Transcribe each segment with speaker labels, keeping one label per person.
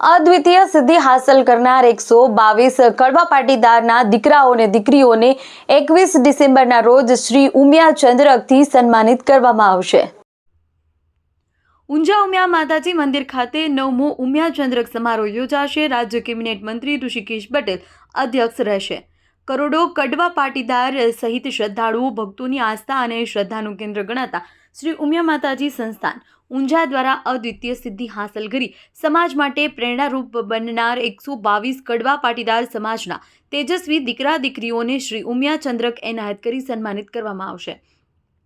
Speaker 1: અદ્વિતીય સિદ્ધિ હાંસલ કરનાર એકસો બાવીસ કડવા પાટીદારના દીકરાઓ અને દીકરીઓને એકવીસ ડિસેમ્બરના રોજ શ્રી ઉમિયા ચંદ્રકથી સન્માનિત કરવામાં આવશે. ઊંઝા ઉમિયા માતાજી મંદિર ખાતે નવમો ઉમિયા ચંદ્રક સમારોહ યોજાશે. રાજ્ય કેબિનેટ મંત્રી ઋષિકેશ પટેલ અધ્યક્ષ રહેશે. કરોડો કડવા પાટીદાર સહિત શ્રદ્ધાળુઓ, ભક્તોની આસ્થા અને શ્રદ્ધાનું કેન્દ્ર ગણાતા શ્રી ઉમિયા માતાજી સંસ્થાન ઊંઝા દ્વારા અદ્વિતીય સિદ્ધિ હાંસલ કરી. સમાજ માટે પ્રેરણારૂપ બનનાર એકસો બાવીસ કડવા પાટીદાર સમાજના તેજસ્વી દીકરા દીકરીઓને શ્રી ઉમિયા ચંદ્રક એનાયત કરી સન્માનિત કરવામાં આવશે.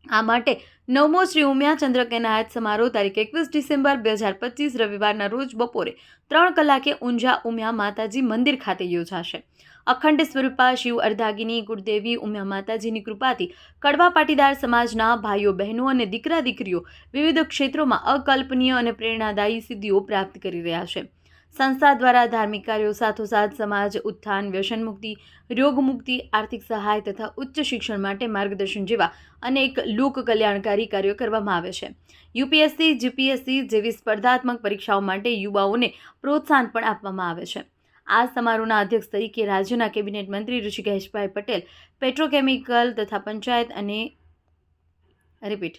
Speaker 1: આ માટે નવમો શ્રી ઉમિયા ચંદ્રક એનાયત સમારોહ તારીખ એકવીસ ડિસેમ્બર બે હજાર પચીસ રવિવારના રોજ બપોરે ત્રણ કલાકે ઊંઝા ઉમિયા માતાજી મંદિર ખાતે યોજાશે. અખંડ સ્વરૂપા શિવ અર્ધાગીની, ગુરુદેવી ઉમિયા માતાજીની કૃપાથી કડવા પાટીદાર સમાજના ભાઈઓ, બહેનો અને દીકરા દીકરીઓ વિવિધ ક્ષેત્રોમાં અકલ્પનીય અને પ્રેરણાદાયી સિદ્ધિઓ પ્રાપ્ત કરી રહ્યા છે. સંસ્થા દ્વારા ધાર્મિક કાર્યો સાથોસાથ સમાજ, ઉત્થાન, વ્યસન મુક્તિ, રોગ મુક્તિ, આર્થિક સહાય તથા ઉચ્ચ શિક્ષણ માટે માર્ગદર્શન જેવા અનેક લોક કલ્યાણકારી કાર્યો કરવામાં આવે છે. યુપીએસસી, જીપીએસસી જેવી સ્પર્ધાત્મક પરીક્ષાઓ માટે યુવાઓને પ્રોત્સાહન પણ આપવામાં આવે છે. આ સમારોહના અધ્યક્ષ તરીકે રાજ્યના કેબિનેટ મંત્રી ઋષિકેશભાઈ પટેલ, પેટ્રોકેમિકલ તથા પંચાયત અને રિપીટ.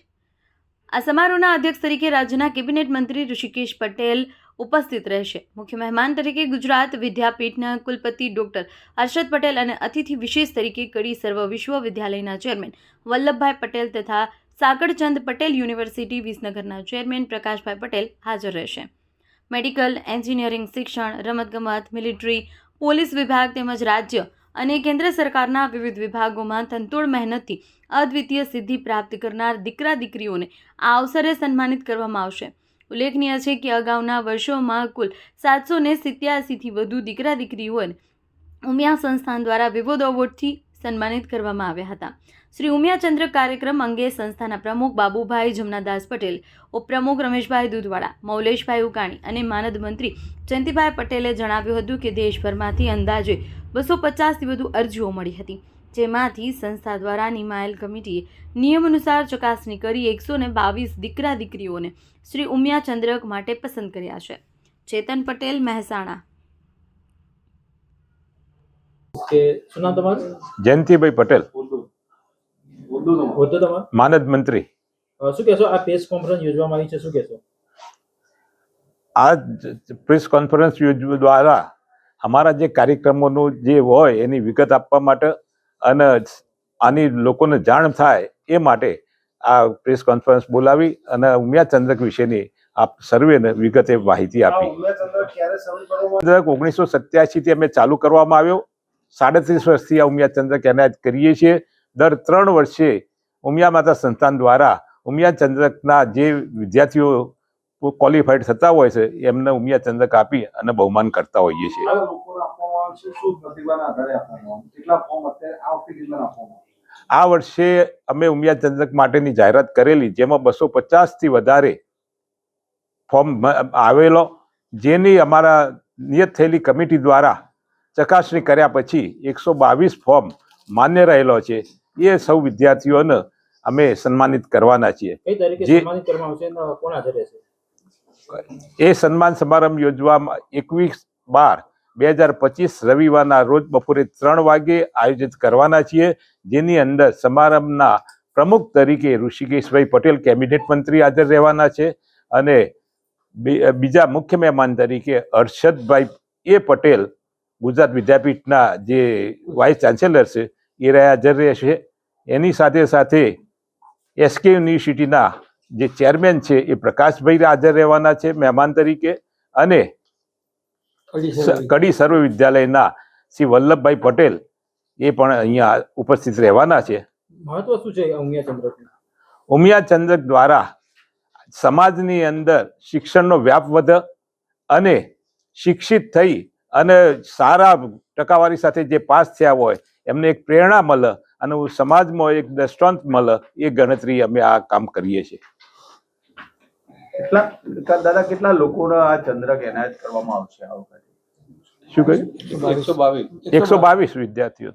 Speaker 1: આ સમારોહના અધ્યક્ષ તરીકે રાજ્યના કેબિનેટ મંત્રી ઋષિકેશ પટેલ ઉપસ્થિત રહેશે. મુખ્ય મહેમાન તરીકે ગુજરાત વિદ્યાપીઠના કુલપતિ ડોક્ટર હર્ષદ પટેલ અને અતિથિ વિશેષ તરીકે કડી સર્વ વિશ્વવિદ્યાલયના ચેરમેન વલ્લભભાઈ પટેલ તથા સાગરચંદ પટેલ યુનિવર્સિટી વિસનગરના ચેરમેન પ્રકાશભાઈ પટેલ હાજર રહેશે. મેડિકલ, એન્જિનિયરિંગ, શિક્ષણ, રમતગમત, મિલિટરી, પોલીસ વિભાગ તેમજ રાજ્ય અને કેન્દ્ર સરકારના વિવિધ વિભાગોમાં તંતોડ મહેનતથી અદ્વિતીય સિદ્ધિ પ્રાપ્ત કરનાર દીકરા દીકરીઓને આ અવસરે સન્માનિત કરવામાં આવશે. ઉલ્લેખનીય છે કે અગાઉના વર્ષોમાં કુલ સાતસો ને સિત્યાસીથી વધુ દીકરા દીકરીઓને ઉમિયા સંસ્થાન દ્વારા વિવિધ એવોર્ડથી સન્માનિત કરવામાં આવ્યા હતા. શ્રી ઉમિયાચંદ્ર કાર્યક્રમ અંગે સંસ્થાના પ્રમુખ બાબુભાઈ જમનાદાસ પટેલ, ઉપપ્રમુખ રમેશભાઈ દૂધવાડા મૌલેશભાઈ ઉકાણી અને માનદ મંત્રી જયંતિભાઈ પટેલે જણાવ્યું હતું કે દેશભરમાંથી અંદાજે બસો પચાસથી વધુ અરજીઓ મળી હતી, જેમાંથી સંસ્થા દ્વારા નિમાયેલ કમિટીએ નિયમ અનુસાર ચકાસણી કરી એકસો ને બાવીસ દીકરા દીકરીઓને શ્રી ઉમિયા ચંદ્રક માટે પસંદ કર્યા છે. ચેતન પટેલ, મહેસાણા.
Speaker 2: કે શું નામ તમારું?
Speaker 3: જયંતિભાઈ પટેલ.
Speaker 2: હોદ્દો તમારો
Speaker 3: માનદ મંત્રી.
Speaker 2: શું કહેશો? આ પ્રેસ કોન્ફરન્સ યોજવામાં આવી છે શું કહેશો?
Speaker 3: આ પ્રેસ કોન્ફરન્સ દ્વારા અમારા જે કાર્યક્રમોનું જે હોય એની વિગત આપવા માટે અને આની લોકોને જાણ થાય એ માટે આ પ્રેસ કોન્ફરન્સ બોલાવી અને ઉમિયા ચંદ્રક વિશેની આપ સર્વેને વિગતે માહિતી આપી. ચંદ્રક ઓગણીસો સત્યાસીથી અમે ચાલુ કરવામાં આવ્યો. સાડત્રીસ વર્ષથી આ ઉમિયા ચંદ્રક એનાયત કરીએ છીએ. દર ત્રણ વર્ષે ઉમિયા માતા સંસ્થાન દ્વારા ઉમિયા ચંદ્રકના જે વિદ્યાર્થીઓ ક્વોલિફાઈડ થતા હોય છે એમને ઉમિયા ચંદ્રક આપી અને બહુમાન કરતા હોઈએ છીએ.
Speaker 4: આ
Speaker 3: વર્ષે અમે ઉમિયા ચંદ્રક માટેની જાહેરાત કરેલી જેમાં બસો પચાસથી વધારે ફોર્મ આવેલો જેની અમારા નિયત થયેલી કમિટી દ્વારા ચકાસણી કર્યા પછી એકસો બાવીસ ફોર્મ માન્ય રહેલો છે. એ સૌ વિદ્યાર્થીઓને અમે સન્માનિત કરવાના છીએ. જે- એ સન્માન સમારંભ યોજવામાં એકવીસ બાર બે હજાર પચીસ રવિવારના રોજ બપોરે ત્રણ વાગે આયોજિત કરવાના છીએ. જેની અંદર સમારંભના પ્રમુખ તરીકે ઋષિકેશભાઈ પટેલ કેબિનેટ મંત્રી હાજર રહેવાના છે અને બીજા મુખ્ય મહેમાન તરીકે હર્ષદભાઈ એ પટેલ ગુજરાત વિદ્યાપીઠના જે વાઇસ ચાન્સેલર છે એ રહ્યા હાજર રહેશે એની સાથે સાથે એસકે યુનિવર્સિટીના જે ચેરમેન છે એ પ્રકાશભાઈ હાજર રહેવાના છે મહેમાન તરીકે અને કડી સર્વ. વિદ્યાલયના શ્રી વલ્લભભાઈ પટેલ એ પણ અહીંયા ઉપસ્થિત રહેવાના છે.
Speaker 2: મહત્વ શું છે આ ઉમિયા ચંદ્રકનું
Speaker 3: ઉમિયા ચંદ્રક દ્વારા સમાજની અંદર શિક્ષણનો વ્યાપ વધે અને શિક્ષિત થઈ અને સારા ટકાવારી સાથે જે પાસ થયા હોય એમને એક પ્રેરણા મળે અને સમાજમાં એક દ્રષ્ટાંત મળે એ ગણતરી અમે આ કામ કરીએ છીએ.
Speaker 4: કેટલા દાદા કેટલા લોકોને આ ચંદ્રક એનાયત કરવામાં આવશે આ વખતે?
Speaker 3: શું કહ્યું?
Speaker 4: એકસો બાવીસ.
Speaker 3: એકસો બાવીસ વિદ્યાર્થીઓ.